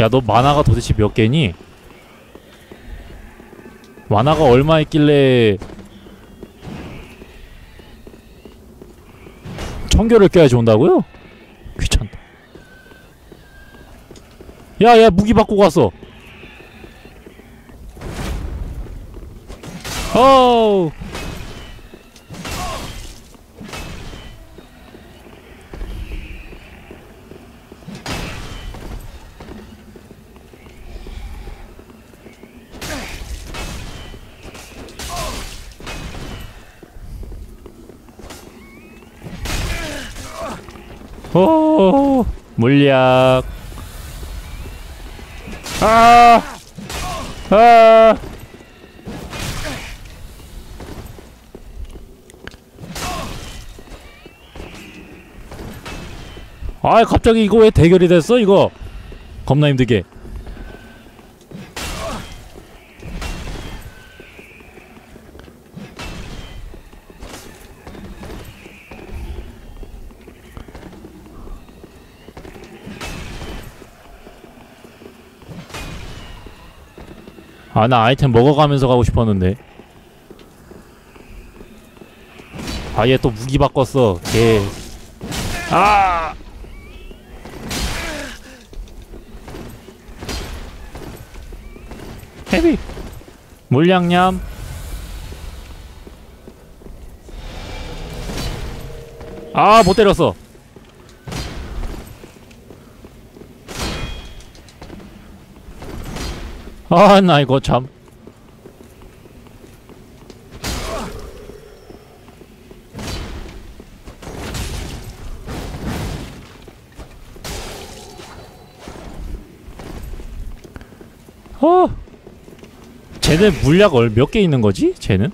야 너 만화가 도대체 몇 개니? 만화가 얼마 있길래 청결을 껴야지 온다고요? 귀찮다 야야 무기 바꾸고 왔어 어우 오 물약 아! 아! 아 갑자기 이거 왜 대결이 됐어 이거 겁나 힘들게 아 나 아이템 먹어가면서 가고 싶었는데. 아 얘 또 무기 바꿨어. 개. 아! 헤비. 물량냠 아 못 때렸어 아 나 이거 참 어. 쟤는 물약 몇 개 있는 거지? 쟤는?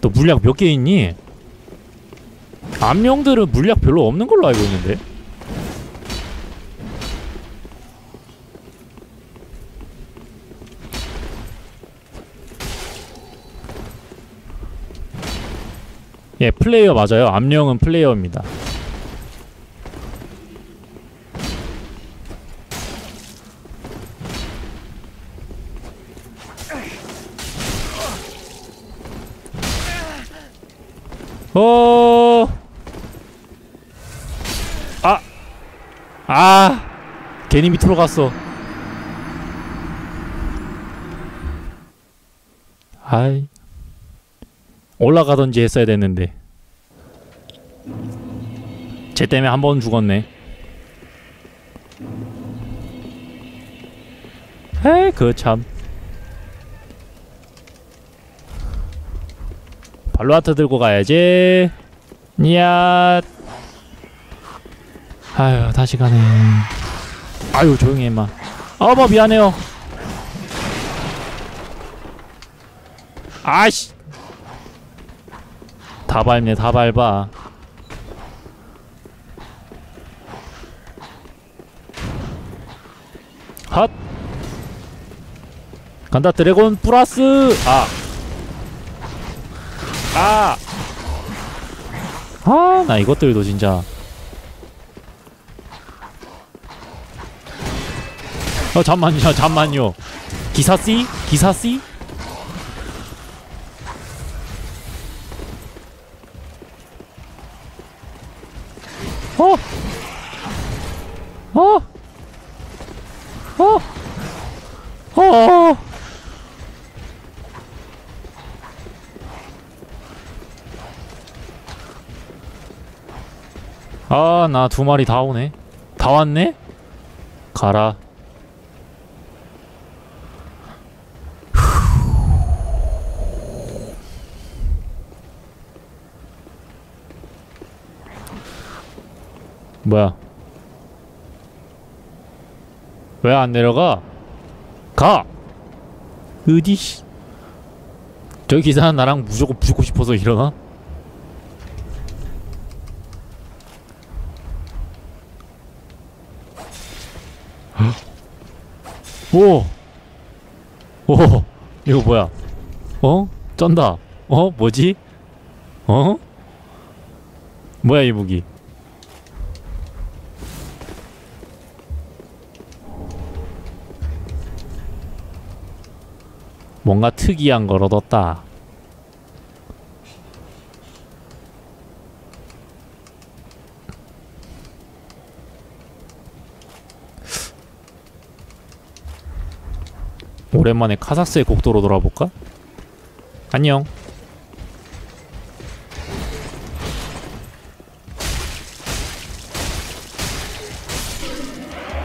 너 물약 몇 개 있니? 암령들은 물약 별로 없는 걸로 알고 있는데. 플레이어 맞아요. 암령은 플레이어입니다. 어. 아. 아. 괜히 밑으로 갔어. 아이. 올라가던지 했어야 됐는데. 쟤 때문에 한 번 죽었네. 에이, 그 참. 발로하트 들고 가야지. 야. 아유 다시 가네. 아유 조용히 해 임마. 어머 미안해요. 아이씨. 다 밟네 다 밟아. 핫. 간다 드래곤 플러스 아 아! 아, 나 이것들도 진짜. 어, 잠만요, 잠만요. 기사씨? 기사씨? 나 두 마리 다 오네. 다 왔네? 가라. 뭐야? 왜 안 내려가? 가! 어디 씨. 저기 기사는 나랑 무조건 붙고 싶어서 일어나? 오! 오! 이거 뭐야? 어? 쩐다. 어? 뭐지? 어? 뭐야 이 무기? 뭔가 특이한 걸 얻었다. 오랜만에 카사스의 국도로 돌아볼까? 안녕.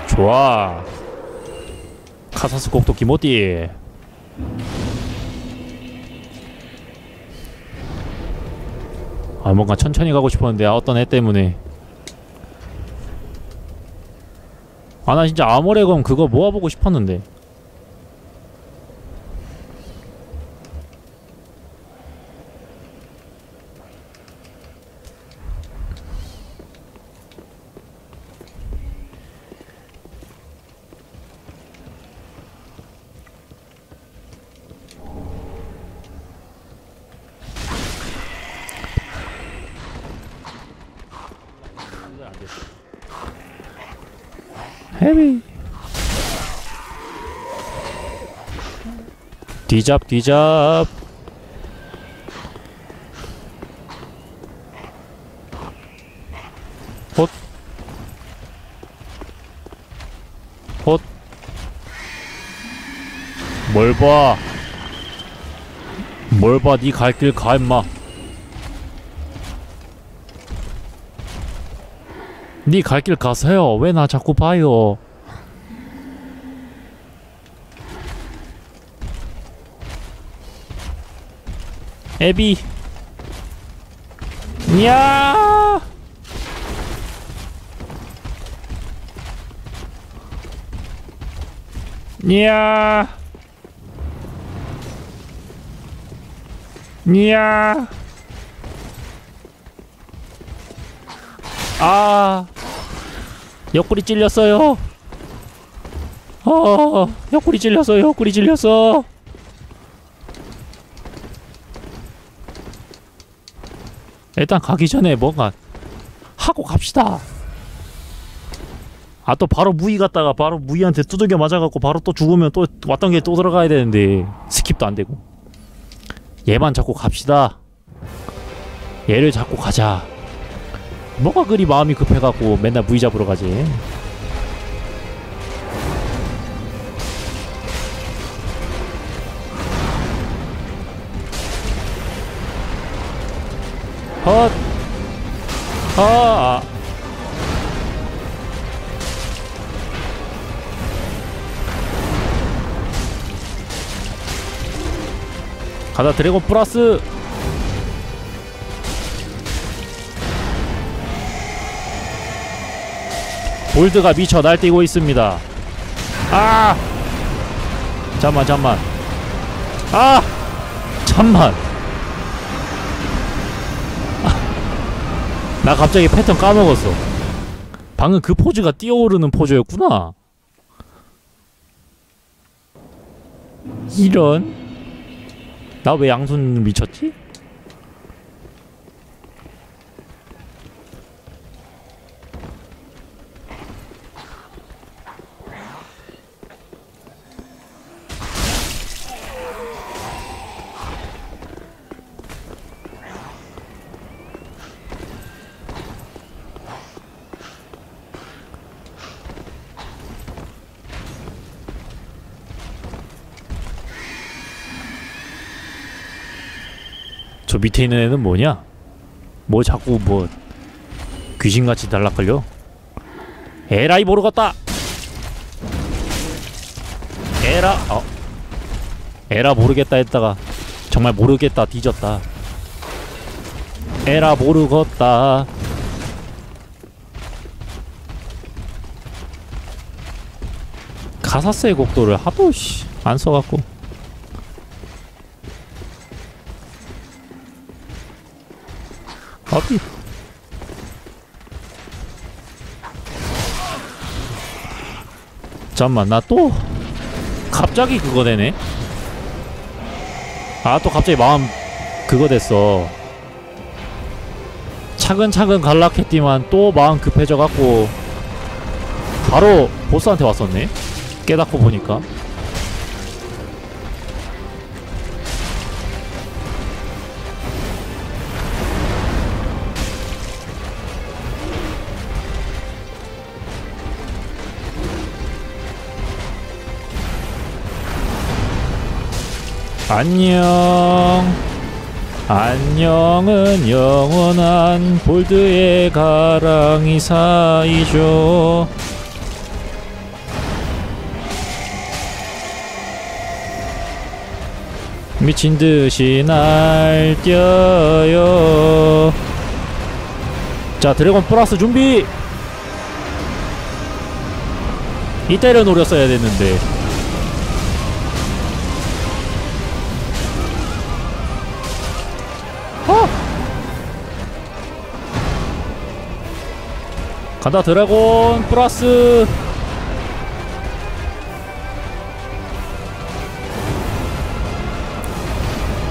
좋아. 카사스 국도 기모띠. 아 뭔가 천천히 가고 싶었는데 아, 어떤 애 때문에 아 나 진짜 아모레검 그거 모아보고 싶었는데 헤비 뒤잡 뒤잡 헛 헛. 뭘 봐? 뭘 봐? 니 갈 길 가 임마. 니 갈 길 가세요. 왜 나 자꾸 봐요? 애비. 야! 야! 야! 아! 옆구리 찔렸어요. 어, 옆구리 찔렸어. 옆구리 찔렸어. 일단 가기 전에 뭔가 하고 갑시다. 아 또 바로 무이 갔다가 바로 무이한테 두들겨 맞아갖고 바로 또 죽으면 또 왔던 길또 들어가야 되는데 스킵도 안 되고 얘만 잡고 갑시다. 얘를 잡고 가자. 뭐가 그리 마음이 급해갖고 맨날 무이 잡으러 가지. 헛. 아. 가다 드래곤 플러스. 볼드가 미쳐 날뛰고 있습니다. 아! 잠만 잠만. 아! 잠만. 나 갑자기 패턴 까먹었어. 방금 그 포즈가 뛰어오르는 포즈였구나. 이런. 나 왜 양손 미쳤지? 저 밑에 있는 애는 뭐냐? 뭐 자꾸 뭐 귀신같이 달락거려? 에라이 모르겠다. 에라 어 에라 모르겠다 했다가 정말 모르겠다 뒤졌다. 에라 모르겠다. 가사스의 곡도를 하도 씨, 안 써갖고 어디? 잠만 나 또 갑자기 그거 되네. 아 또 갑자기 마음 그거 됐어. 차근차근 갈락했지만 또 마음 급해져 갖고 바로 보스한테 왔었네. 깨닫고 보니까 안녕. 안녕은 영원한 볼드의 가랑이 사이죠. 미친 듯이 날뛰어요. 자 드래곤 플러스 준비! 이때를 노렸어야 됐는데 간다 드래곤 플러스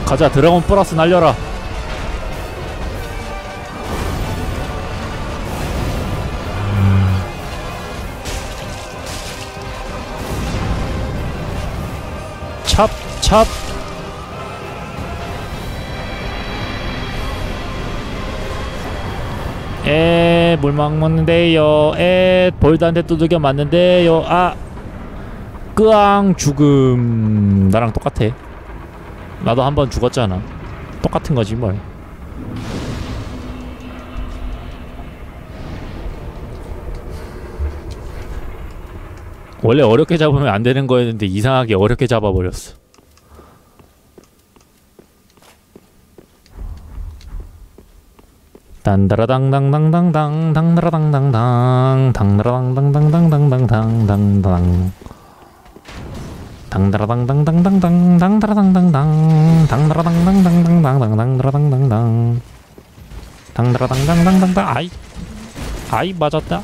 가자 드래곤 플러스 날려라 찹, 찹. 에, 물막 먹는데요. 에, 볼드한테 두들겨 맞는데요. 아, 끄앙 죽음. 나랑 똑같아. 나도 한 번 죽었잖아. 똑같은 거지 뭘. 원래 어렵게 잡으면 안 되는 거였는데 이상하게 어렵게 잡아버렸어. 단다라당당당당당 당다라당당당. 당다라당당당당당당당당. 당다라당당당당당 당다라당당당 당다라당당당당당. 아이 아이 맞았다.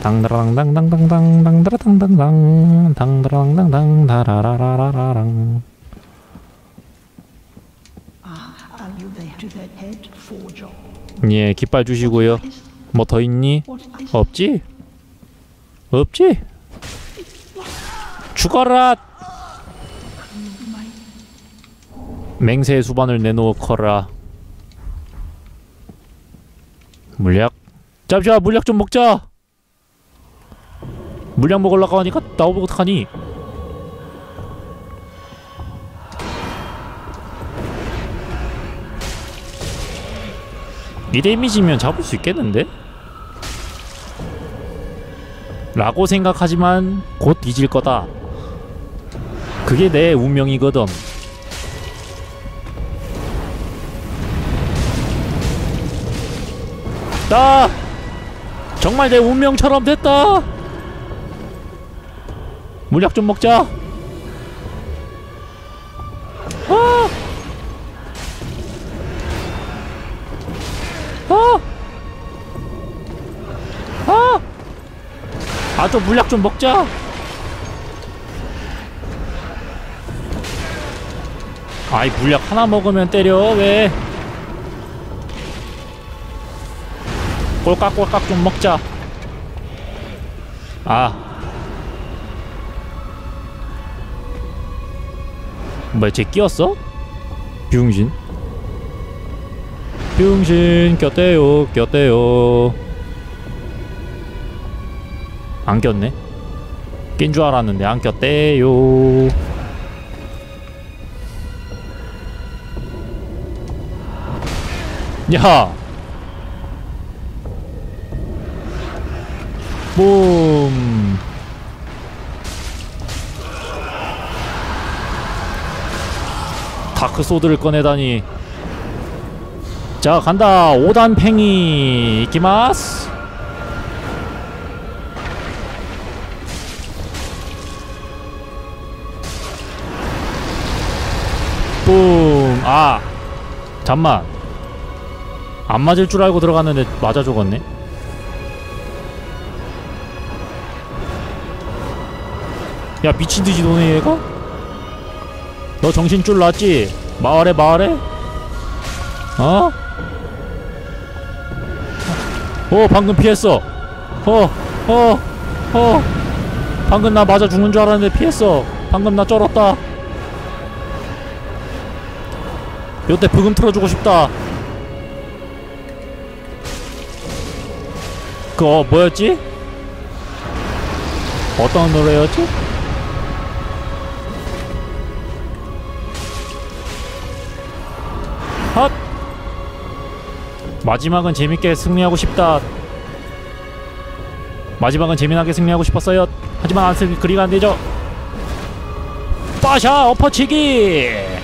당다라당당당당당 당다라당당당 당다라당당당 다라라라라랑 예 깃발 주시고요 뭐 더 있니? 없지? 없지? 죽어라! 맹세의 수반을 내놓거라 물약 잠시만 물약 좀 먹자 물약 먹으려고 하니까 나오고 어떡하니 이 데미지면 잡을 수 있겠는데? 라고 생각하지만 곧 뒤질 거다. 그게 내 운명이거든. 나 정말 내 운명처럼 됐다. 물약 좀 먹자. 아! 아! 아, 또 물약 좀 먹자. 아이, 물약 하나 먹으면 때려, 왜? 꼴깍꼴깍 좀 먹자. 아. 뭐야, 쟤 끼었어? 병신. 병신 꼈대요, 꼈대요. 안 꼈네. 낀 줄 알았는데 안 꼈대요. 야. 붐. 다크 소드를 꺼내다니. 자 간다 5단 팽이 이키마스 아 잠만 안 맞을 줄 알고 들어갔는데 맞아 죽었네 야 미친듯이 노네 얘가? 너 정신 줄 났지? 마을에 마을에? 어? 어 방금 피했어 어 어, 어. 방금 나 맞아 죽는 줄 알았는데 피했어 방금 나 쩔었다 요때 브금 틀어주고 싶다 그 어, 뭐였지? 어떤 노래였지? 핫! 마지막은 재밌게 승리하고 싶다 마지막은 재미나게 승리하고 싶었어요 하지만 안 쓰기 그리가 안되죠 빠샤 엎어치기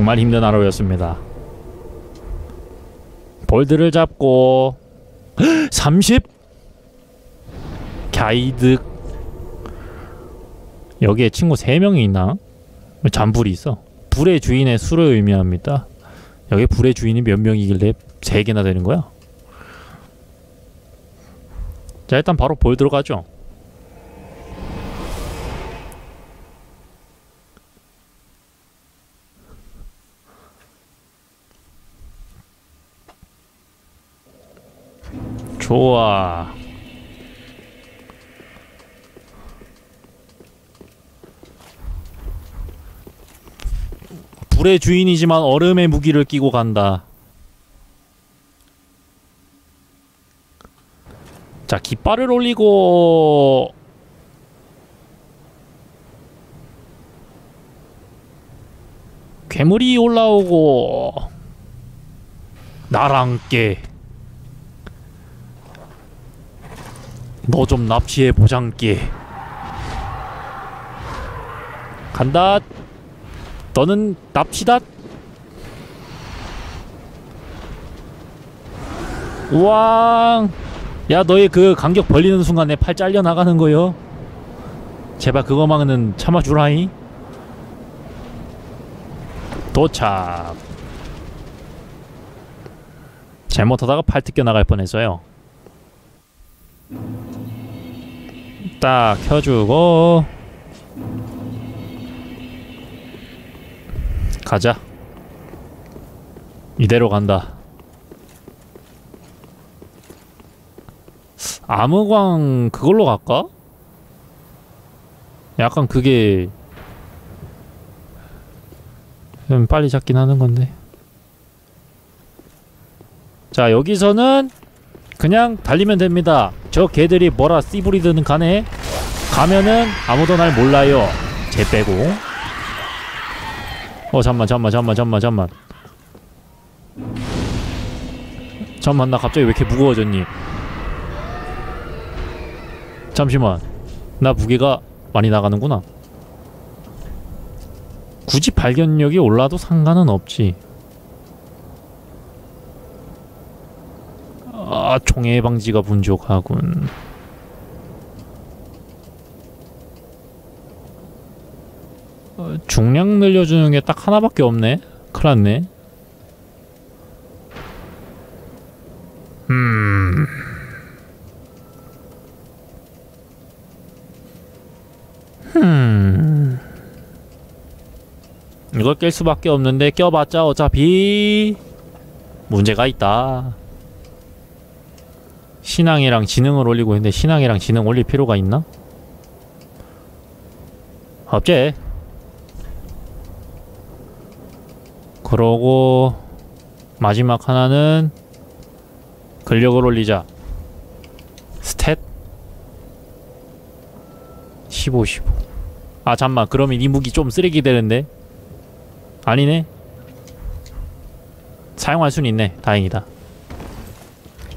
정말 힘든 하루였습니다. 볼드를 잡고 30 가이드 여기에 친구 3명이 있나? 왜 잔불이 있어? 불의 주인의 수를 의미합니다. 여기 불의 주인이 몇 명이길래 3개나 되는 거야? 자 일단 바로 볼 들어가죠. 좋아. 불의 주인이지만 얼음의 무기를 끼고 간다. 자, 깃발을 올리고 괴물이 올라오고 나랑 깨. 너 좀 납치해 보장께. 간다. 너는 납치다. 우왕. 야 너의 그 간격 벌리는 순간 내팔 잘려 나가는 거요. 제발 그거만은 참아주라이. 도착. 잘못하다가 팔 뜯겨 나갈 뻔했어요 딱 켜주고. 가자. 이대로 간다. 암흑왕 그걸로 갈까? 약간 그게 좀 빨리 잡긴 하는 건데. 자 여기서는 그냥 달리면 됩니다 저 개들이 뭐라 씨부리든 간에 가면은 아무도 날 몰라요. 쟤 빼고. 어 잠만 잠만 잠만 잠만 잠만. 잠만 나 갑자기 왜 이렇게 무거워졌니? 잠시만. 나 무게가 많이 나가는구나. 굳이 발견력이 올라도 상관은 없지 아 총애 방지가 분족하군 어, 중량 늘려주는 게 딱 하나밖에 없네 큰일났네 음 음. 이걸 깰 수밖에 없는데 껴봤자 어차피 문제가 있다. 신앙이랑 지능을 올리고 있는데 신앙이랑 지능 올릴 필요가 있나? 없지. 그러고 마지막 하나는 근력을 올리자. 스탯 15 15. 아 잠만 그러면 이 무기 좀 쓰레기 되는데 아니네 사용할 순 있네 다행이다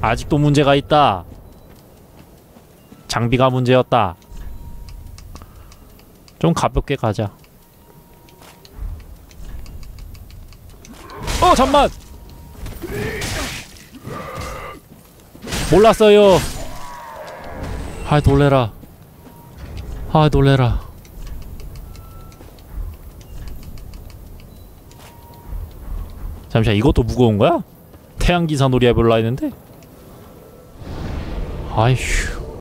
아직도 문제가 있다. 장비가 문제였다. 좀 가볍게 가자. 어 잠만! 몰랐어요. 아 놀래라. 아 놀래라. 잠시만 이것도 무거운 거야? 태양기사 놀이 해볼라 했는데 아이휴